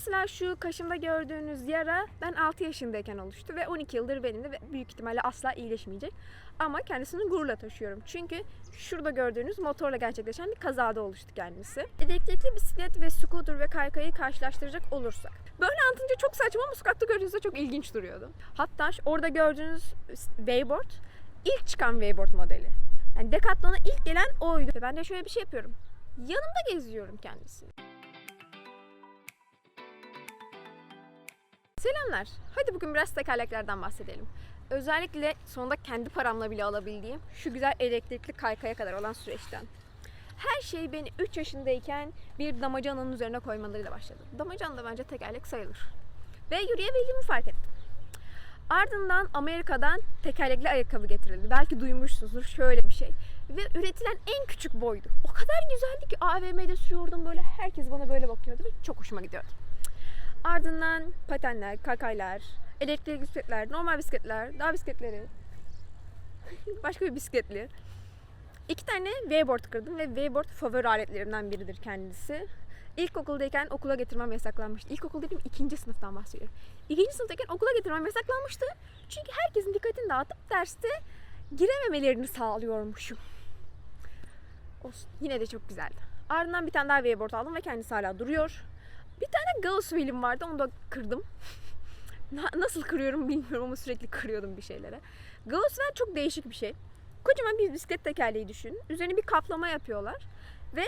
Mesela şu kaşımda gördüğünüz yara ben 6 yaşındayken oluştu ve 12 yıldır benimle ve büyük ihtimalle asla iyileşmeyecek. Ama kendisini gururla taşıyorum. Çünkü şurada gördüğünüz motorla gerçekleşen bir kazada oluştu kendisi. Elektrikli bisiklet ve scooter ve kaykayı karşılaştıracak olursak. Böyle anlatınca çok saçma ama sokakta gördüğünüzde çok ilginç duruyordu. Hatta orada gördüğünüz Wayboard ilk çıkan Wayboard modeli. Yani Decathlon'a ilk gelen oydu. Ve ben de şöyle bir şey yapıyorum. Yanımda geziyorum kendisini. Selamlar. Hadi bugün biraz tekerleklerden bahsedelim. Özellikle sonunda kendi paramla bile alabildiğim şu güzel elektrikli kaykaya kadar olan süreçten. Her şey beni 3 yaşındayken bir damacananın üzerine koymalarıyla başladı. Damacan da bence tekerlek sayılır. Ve yürüyebildiğimi fark ettim. Ardından Amerika'dan tekerlekli ayakkabı getirildi. Belki duymuşsunuzdur şöyle bir şey. Ve üretilen en küçük boydu. O kadar güzeldi ki AVM'de sürüyordum böyle herkes bana böyle bakıyordu ve çok hoşuma gidiyordu. Ardından patenler, kakaylar, elektrikli bisikletler, normal bisikletler, dağ bisikletleri, başka bir bisikletli. İki tane V-board kırdım ve V-board favori aletlerimden biridir kendisi. İlkokuldayken okula getirmem yasaklanmıştı. İlkokul dediğim ikinci sınıftan bahsediyorum. İkinci sınıftayken okula getirmem yasaklanmıştı. Çünkü herkesin dikkatini dağıtıp derste girememelerini sağlıyormuşum. Olsun. Yine de çok güzeldi. Ardından bir tane daha V-board aldım ve kendisi hala duruyor. Bir tane Gauss wheel'im vardı onu da kırdım. Na- Nasıl kırıyorum bilmiyorum ama sürekli kırıyordum bir şeylere. Gauss wheel çok değişik bir şey. Kocaman bir bisiklet tekerleği düşünün. Üzerine bir kaplama yapıyorlar. Ve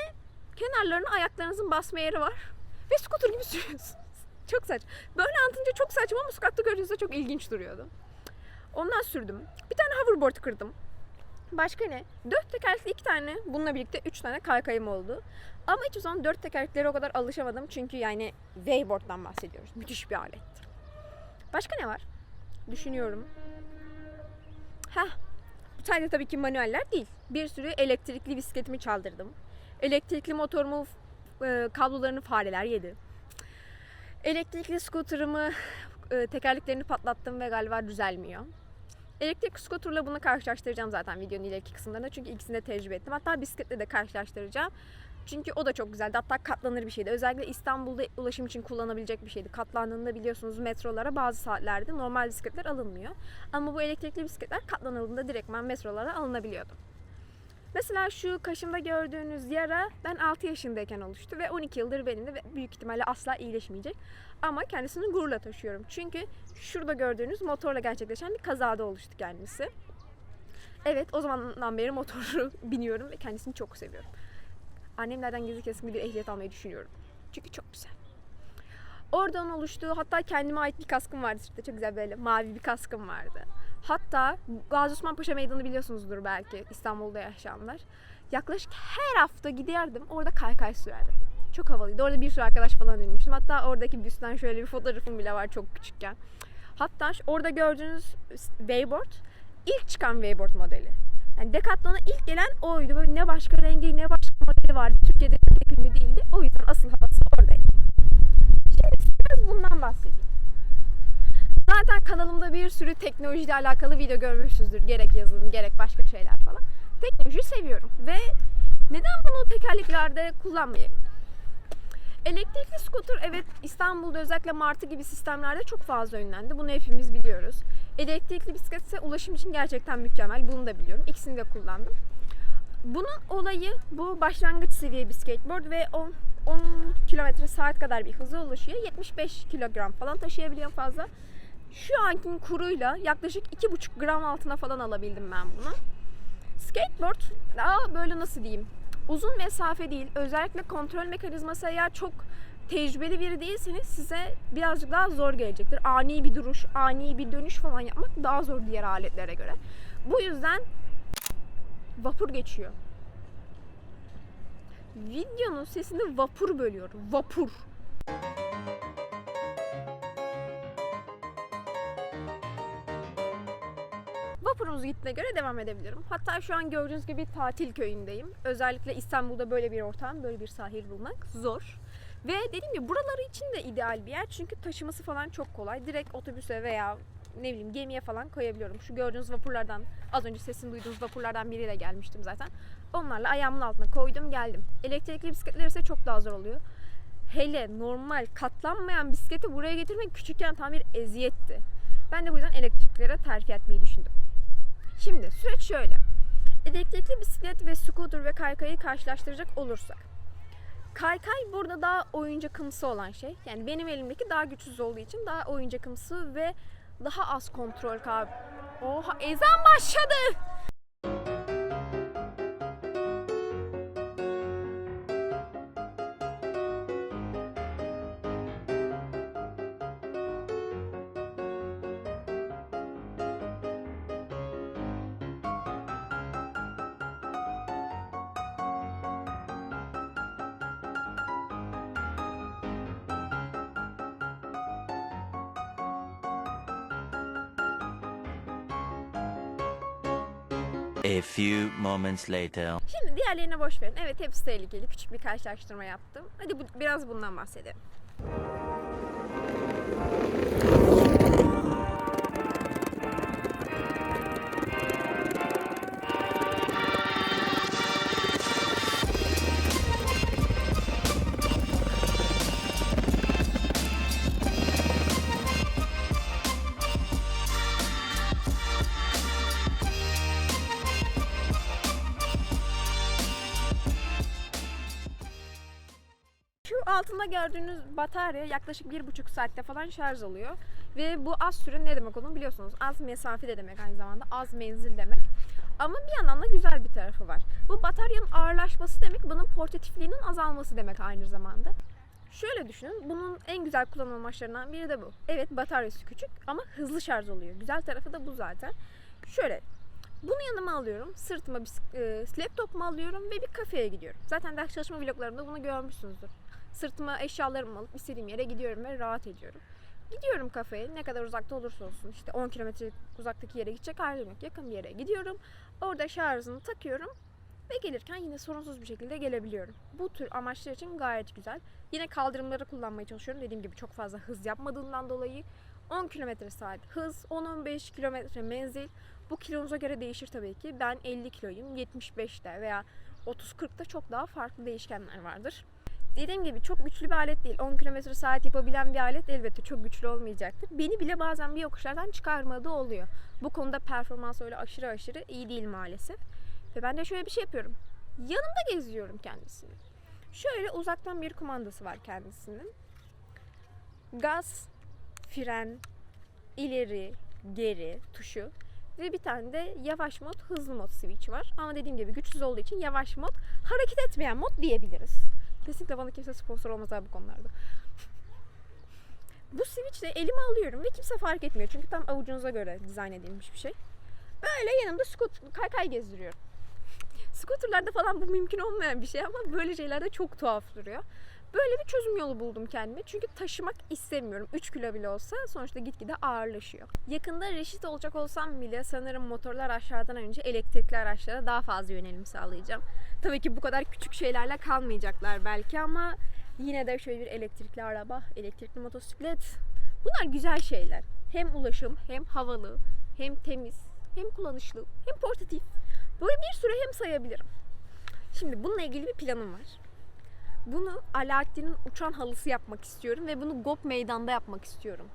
kenarlarına ayaklarınızın basma yeri var. Ve scooter gibi sürüyorsunuz. Çok saçma. Böyle anlatınca çok saçma ama sokakta gördüğünüzde çok ilginç duruyordu. Ondan sürdüm. Bir tane hoverboard kırdım. Başka ne? Dört tekerlekli iki tane, bununla birlikte üç tane kaykayım oldu. Ama hiçbir zaman dört tekerleklere o kadar alışamadım. Çünkü yani Wayboard'dan bahsediyoruz. Müthiş bir alettir. Başka ne var? Düşünüyorum. Heh. Bu sadece tabii ki manueller değil. Bir sürü elektrikli bisikletimi çaldırdım. Elektrikli motorumu e, kablolarını fareler yedi. Elektrikli scooter'ımı e, tekerleklerini patlattım ve galiba düzelmiyor. Elektrikli scooter'la bunu karşılaştıracağım zaten videonun ileriki kısımlarında. Çünkü ikisini de tecrübe ettim. Hatta bisikletle de karşılaştıracağım. Çünkü o da çok güzeldi. Hatta katlanır bir şeydi. Özellikle İstanbul'da ulaşım için kullanabilecek bir şeydi. Katlandığında biliyorsunuz metrolara bazı saatlerde normal bisikletler alınmıyor. Ama bu elektrikli bisikletler katlanıldığında direktmen metrolara alınabiliyordu. Mesela şu kaşımda gördüğünüz yara ben 6 yaşındayken oluştu ve 12 yıldır benimle ve büyük ihtimalle asla iyileşmeyecek. Ama kendisini gururla taşıyorum. Çünkü şurada gördüğünüz motorla gerçekleşen bir kazada oluştu kendisi. Evet o zamandan beri motoru biniyorum ve kendisini çok seviyorum. Annemlerden gizli kesinlikle bir ehliyet almayı düşünüyorum. Çünkü çok güzel. Oradan oluştu. Hatta kendime ait bir kaskım vardı sırtta. Çok güzel böyle mavi bir kaskım vardı. Hatta Gazi Osman Paşa Meydanı biliyorsunuzdur belki İstanbul'da yaşayanlar. Yaklaşık her hafta giderdim. Orada kaykay sürerdim. Çok havalıydı. Orada bir sürü arkadaş falan edinmiştim. Hatta oradaki büsten şöyle bir fotoğrafım bile var çok küçükken. Hatta orada gördüğünüz Wayboard ilk çıkan Wayboard modeli. Yani Decathlon'a ilk gelen oydu. Böyle ne başka rengi ne başka modeli vardı. Türkiye'de pek ünlü değildi. O yüzden asıl havası oradaydı. Şimdi biraz bundan bahsedeyim. Zaten kanalımda bir sürü teknolojiyle alakalı video görmüşsünüzdür. Gerek yazılım gerek başka şeyler falan. Teknolojiyi seviyorum ve neden bunu tekerleklerde kullanmayayım? Elektrikli scooter evet İstanbul'da özellikle Martı gibi sistemlerde çok fazla ünlendi. Bunu hepimiz biliyoruz. Elektrikli bisiklet ise ulaşım için gerçekten mükemmel. Bunu da biliyorum. İkisini de kullandım. Bunun olayı bu başlangıç seviye bir skateboard ve 10, 10 kilometre saat kadar bir hıza ulaşıyor. 75 kilogram falan taşıyabiliyor fazla. Şu ankin kuruyla yaklaşık 2,5 gram altına falan alabildim ben bunu. Skateboard daha böyle nasıl diyeyim uzun mesafe değil. Özellikle kontrol mekanizması eğer çok tecrübeli biri değilseniz size birazcık daha zor gelecektir. Ani bir duruş, ani bir dönüş falan yapmak daha zor diğer aletlere göre. Bu yüzden vapur geçiyor. Videonun sesini vapur bölüyor. Vapur. Vapurumuz gittiğine göre devam edebilirim. Hatta şu an gördüğünüz gibi tatil köyündeyim. Özellikle İstanbul'da böyle bir ortam, böyle bir sahil bulmak zor. Ve dediğim gibi buraları için de ideal bir yer. Çünkü taşıması falan çok kolay. Direkt otobüse veya ne bileyim gemiye falan koyabiliyorum. Şu gördüğünüz vapurlardan, az önce sesini duyduğunuz vapurlardan biriyle gelmiştim zaten. Onlarla ayağımın altına koydum geldim. Elektrikli bisikletler ise çok daha zor oluyor. Hele normal katlanmayan bisikleti buraya getirmek küçükken tam bir eziyetti. Ben de bu yüzden elektriklere terfi etmeyi düşündüm. Şimdi süreç şöyle. Elektrikli bisiklet ve scooter ve kaykayı karşılaştıracak olursak. Kaykay burada daha oyuncakımsı olan şey. Yani benim elimdeki daha güçsüz olduğu için daha oyuncakımsı ve daha az kontrol kab... Oha ezan başladı. A few moments later. Şimdi diğerlerine boş verin. Evet hepsi tehlikeli. Küçük bir karşılaştırma yaptım. Hadi bu, biraz bundan bahsedelim. Altında gördüğünüz batarya yaklaşık bir buçuk saatte falan şarj oluyor. Ve bu az süre ne demek olduğunu biliyorsunuz. Az mesafe de demek aynı zamanda. Az menzil demek. Ama bir yandan da güzel bir tarafı var. Bu bataryanın ağırlaşması demek, bunun portatifliğinin azalması demek aynı zamanda. Şöyle düşünün, bunun en güzel kullanım amaçlarından biri de bu. Evet bataryası küçük ama hızlı şarj oluyor. Güzel tarafı da bu zaten. Şöyle, bunu yanıma alıyorum, sırtıma bir e, laptopumu alıyorum ve bir kafeye gidiyorum. Zaten ders çalışma vloglarımda bunu görmüşsünüzdür. Sırtıma eşyalarımı alıp istediğim yere gidiyorum ve rahat ediyorum. Gidiyorum kafeye ne kadar uzakta olursa olsun işte 10 kilometre uzaktaki yere gidecek halim yok. Yakın bir yere gidiyorum. Orada şarjını takıyorum ve gelirken yine sorunsuz bir şekilde gelebiliyorum. Bu tür amaçlar için gayet güzel. Yine kaldırımları kullanmaya çalışıyorum. Dediğim gibi çok fazla hız yapmadığından dolayı 10 km saat hız, 10-15 km menzil. Bu kilonuza göre değişir tabii ki. Ben 50 kiloyum. 75'te veya 30-40'ta çok daha farklı değişkenler vardır. Dediğim gibi çok güçlü bir alet değil. 10 km saat yapabilen bir alet elbette çok güçlü olmayacaktır. Beni bile bazen bir yokuşlardan çıkarmadığı oluyor. Bu konuda performans öyle aşırı aşırı iyi değil maalesef. Ve ben de şöyle bir şey yapıyorum. Yanımda geziyorum kendisini. Şöyle uzaktan bir kumandası var kendisinin. Gaz, fren, ileri, geri tuşu ve bir tane de yavaş mod, hızlı mod switch var. Ama dediğim gibi güçsüz olduğu için yavaş mod, hareket etmeyen mod diyebiliriz. Kesinlikle bana kimse sponsor olmaz abi bu konularda. Bu switch'le elime alıyorum ve kimse fark etmiyor. Çünkü tam avucunuza göre dizayn edilmiş bir şey. Böyle yanımda scooter, kaykay gezdiriyorum. Scooterlarda falan bu mümkün olmayan bir şey ama böyle şeylerde çok tuhaf duruyor. Böyle bir çözüm yolu buldum kendime. Çünkü taşımak istemiyorum. 3 kilo bile olsa sonuçta gitgide ağırlaşıyor. Yakında reşit olacak olsam bile sanırım motorlu araçlardan önce elektrikli araçlara daha fazla yönelim sağlayacağım. Tabii ki bu kadar küçük şeylerle kalmayacaklar belki ama yine de şöyle bir elektrikli araba, elektrikli motosiklet. Bunlar güzel şeyler. Hem ulaşım, hem havalı, hem temiz, hem kullanışlı, hem portatif. Böyle bir sürü hem sayabilirim. Şimdi bununla ilgili bir planım var. Bunu Alaaddin'in uçan halısı yapmak istiyorum ve bunu GOP meydanda yapmak istiyorum.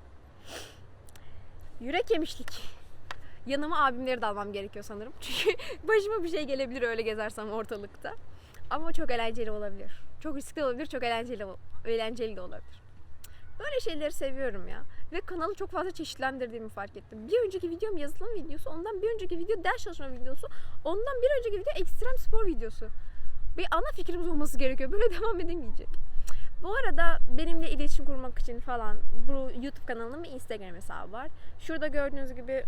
Yürek yemişlik. Yanıma abimleri de almam gerekiyor sanırım. Çünkü başıma bir şey gelebilir öyle gezersem ortalıkta. Ama çok eğlenceli olabilir. Çok riskli olabilir, çok eğlenceli eğlenceli de olabilir. Böyle şeyleri seviyorum ya. Ve kanalı çok fazla çeşitlendirdiğimi fark ettim. Bir önceki videom yazılım videosu, ondan bir önceki video ders çalışma videosu, ondan bir önceki video ekstrem spor videosu. Bir ana fikrimiz olması gerekiyor. Böyle devam edemeyecek. Bu arada benimle iletişim kurmak için falan bu YouTube kanalının bir Instagram hesabı var. Şurada gördüğünüz gibi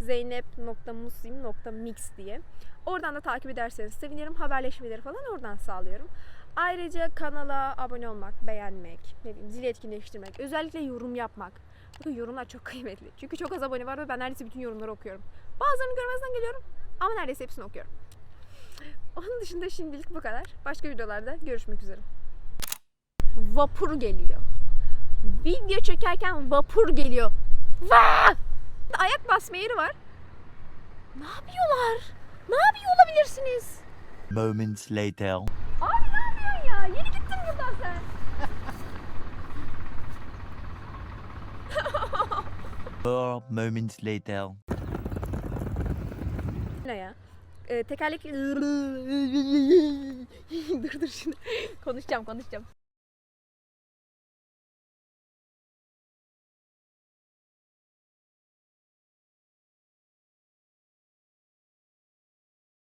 zeynep.muslim.mix diye. Oradan da takip ederseniz sevinirim. Haberleşmeleri falan oradan sağlıyorum. Ayrıca kanala abone olmak, beğenmek, ne bileyim zil etkinleştirmek, özellikle yorum yapmak. Bu yorumlar çok kıymetli. Çünkü çok az abone var ve ben neredeyse bütün yorumları okuyorum. Bazılarını görmezden geliyorum ama neredeyse hepsini okuyorum. Onun dışında şimdilik bu kadar. Başka videolarda görüşmek üzere. Vapur geliyor. Video çekerken vapur geliyor. Vaa! Ayak basma yeri var. Ne yapıyorlar? Ne yapıyor olabilirsiniz? Moments later. Abi ne yapıyorsun ya? Yeni gittin buradan sen. Four moments later. Ne ya? Ee, tekerlekli... dur dur şimdi. konuşacağım konuşacağım.